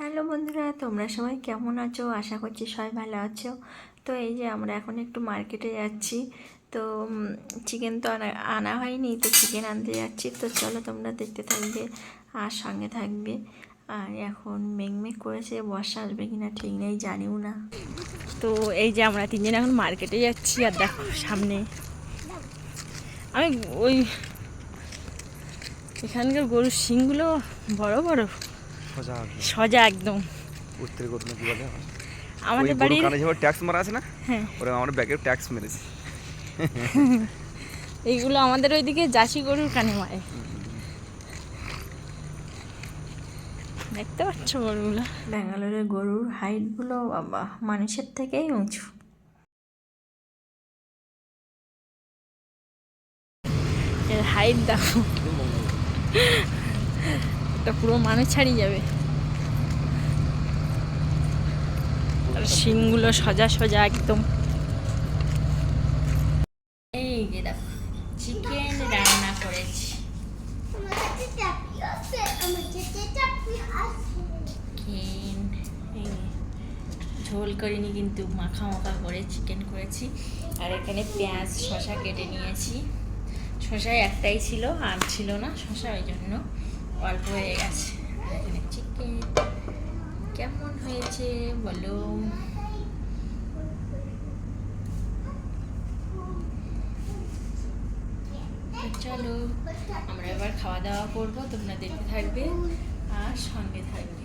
Hello বন্ধুরা, তোমরা সবাই কেমন আছো? আশা করছি সবাই ভালো আছো। তো এই যে আমরা এখন একটু মার্কেটে যাচ্ছি। তো চিকেন তো আনা হয়নি, তো চিকেন আনতে যাচ্ছি। তো চলো তোমরা দেখতে থাকবে আর সঙ্গে থাকবে। আর এখন মেঘমেঘ করেছে, বর্ষা আসবে কি না ঠিক নেই, জানিও না। তো এই যে আমরা তিনজন এখন মার্কেটে যাচ্ছি, আর দেখো সামনে। আমি ওই, এখানকার গরুর শিংগুলো বড় বড়। সোজা। একদম। উত্তরে কি বলে আমাদের বাড়ির কানে যেভাবে ট্যাক্স মারা আছে না হ্যাঁ। ওরা আমার ব্যাগে ট্যাক্স মেরেছে। এইগুলো আমাদের ওইদিকে জাসি গরুর কানে মারে। দেখতে পাচ্ছ গরুগুলো? ব্যাঙ্গালোরের গরুর হাইটগুলো বাবা মানুষের থেকেই উঁচু। এর হাইট দেখো। এটা পুরো মানুষ ছাড়িয়ে যাবে। আর শিংগুলো সোজা সোজা একদম। এই যে চিকেন রান্না করেছি। ঝোল করিনি কিন্তু মাখা মাখা করে চিকেন করেছি। আর এখানে পেঁয়াজ শশা কেটে নিয়েছি। শশা একটাই ছিল আর ছিল না শশা ওই জন্য। অল্প হয়ে গেছে। এখানে চিকেন কেমন হয়েছে বলো? চলো, আমরা এবার খাওয়া দাওয়া করব তোমরা দেখতে থাকবে আর সঙ্গে থাকবে।